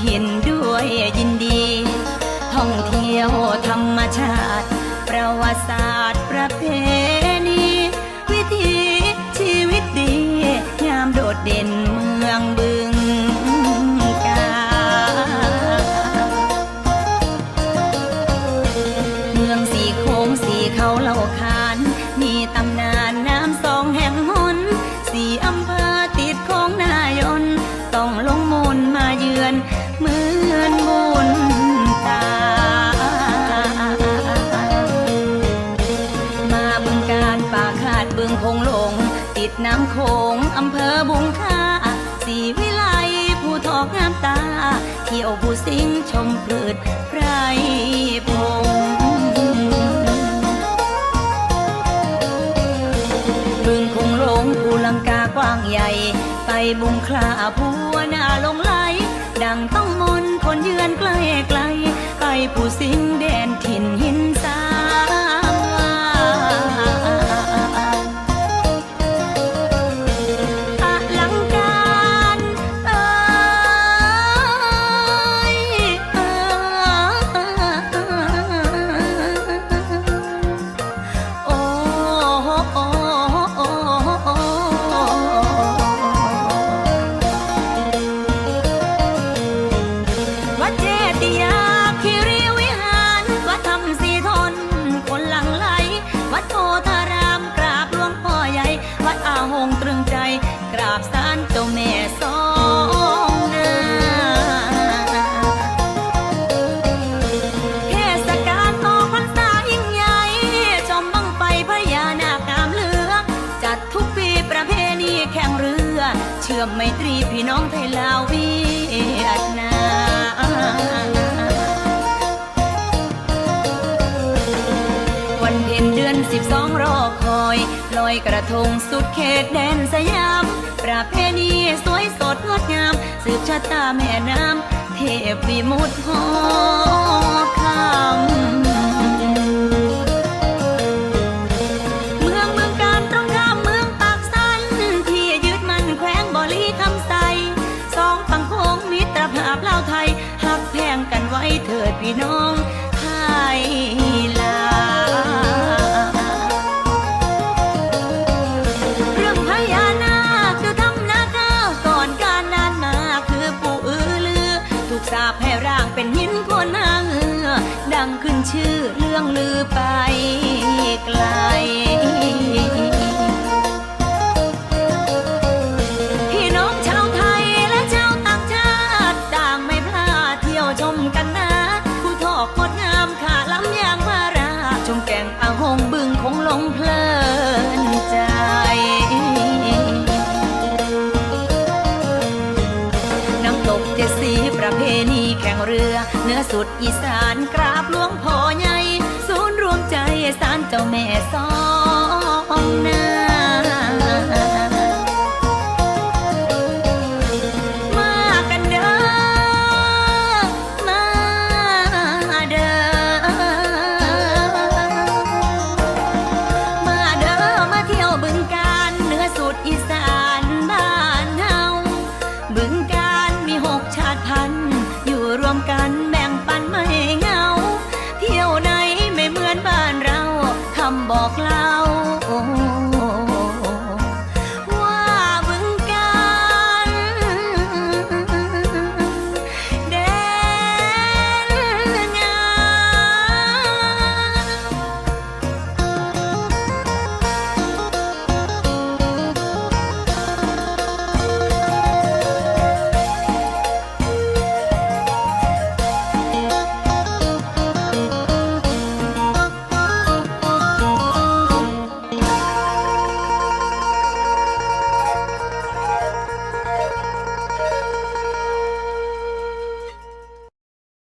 ถิ่นด้วยยินดี ท่องเที่ยว งคงหลง ติดน้ำโขงอำเภอบุงค่าสีวิไลผู้ทอกงามตา เที่ยวผู้สิงชมพืชไพรพงบึงคงหลงภูลังกากว้างใหญ่ ไปบุงคลาผัวนาลงไหล ดังต้องมนคนเยือนไกลไกล ไปผู้สิงแดนถิ่นหินสาม เชื่อมไมตรีพี่น้องไทยลาวเวียดนามวันเพ็ญเดือนสิบสองรอคอย ลอยกระทงสุดเขตแดนสยาม ประเพณีสวยสดงดงาม สืบชะตาแม่น้ำเทพวิมุตหอ พี่น้องไทยลาเรื่องพญานาคคือทำนาคาก่อนการนานมาคือปู่อือลือ ถูกสาปให้ร่างเป็นหินโคนหางเอือดังขึ้นชื่อเรื่องลือไปไกล กเจ็ดสีประเพณีแข่งเรือเนื้อสุดอีสานกราบหลวงพ่อใหญ่ ศูนย์รวมใจสานเจ้าแม่สอง